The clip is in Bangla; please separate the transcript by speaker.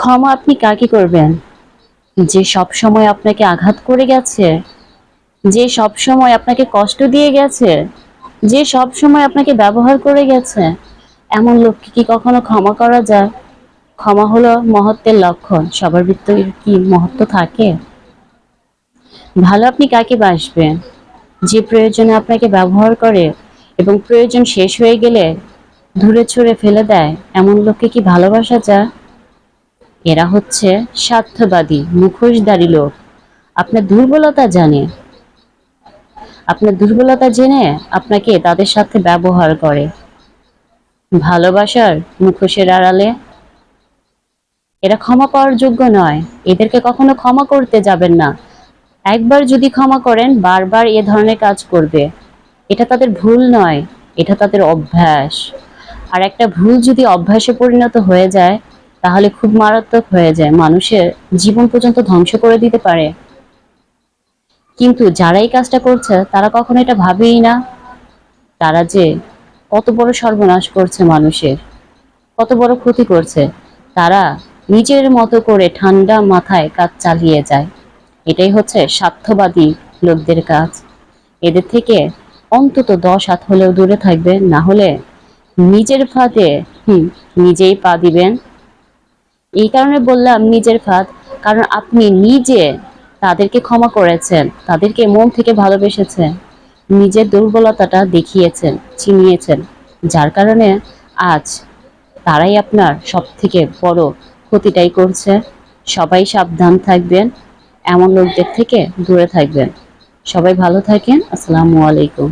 Speaker 1: ক্ষমা আপনি কাকে করবেন? যে সব সময় আপনাকে আঘাত করে গেছে, যে সব সময় আপনাকে কষ্ট দিয়ে গেছে, যে সব সময় আপনাকে ব্যবহার করে গেছে, এমন লোককে কি কখনো ক্ষমা করা যায়? ক্ষমা হলো মহত্বের লক্ষণ, সবার ভিতরে কি মহত্ব থাকে? ভালো আপনি কাকে বাসবেন? যে প্রয়োজনে আপনাকে ব্যবহার করে এবং প্রয়োজন শেষ হয়ে গেলে দূরে ছুঁড়ে ফেলে দেয়, এমন লোককে কি ভালোবাসা যায়? এরা হচ্ছে স্বার্থবাদী, মুখোশধারী লোক। আপনার দুর্বলতা জানে। আপনার দুর্বলতা জেনে আপনাকে তাদের সাথে ব্যবহার করে। ভালোবাসার মুখোশের আড়ালে এরা ক্ষমা পাওয়ার যোগ্য নয়। এদেরকে কখনো ক্ষমা করতে যাবেন না। একবার যদি ক্ষমা করেন, বারবার এ ধরনের কাজ করবে। এটা তাদের ভুল নয়, এটা তাদের অভ্যাস। আর একটা ভুল যদি অভ্যাসে পরিণত হয়ে যায় তাহলে খুব মারাত্মক হয়ে যায়। মানুষের জীবন পর্যন্ত ধ্বংস করে দিতে পারে। কিন্তু যারা এই কাজটা করছে, তারা কখনো এটা ভাবেই না। তারা যে কত বড় সর্বনাশ করছে মানুষের, কত বড় ক্ষতি করছে। তারা নিজের মতো করে ঠান্ডা মাথায় কাজ চালিয়ে যায়। এটাই হচ্ছে স্বার্থবাদী লোকদের কাজ। এদের থেকে অন্তত দশ হাত হলেও দূরে থাকবে। না হলে নিজের ফাঁদে, হুম, নিজেই পা দিবেন। এই কারণে বললাম নিজের ফাঁদ, কারণ আপনি নিজে তাদেরকে ক্ষমা করেছেন, তাদেরকে মন থেকে ভালোবেসেছেন, নিজের দুর্বলতাটা দেখিয়েছেন, চিনিয়েছেন, যার কারণে আজ তারাই আপনার সব থেকে বড় ক্ষতিটাই করছে। সবাই সাবধান থাকবেন, এমন লোকদের থেকে দূরে থাকবেন। সবাই ভালো থাকেন, আসসালামু আলাইকুম।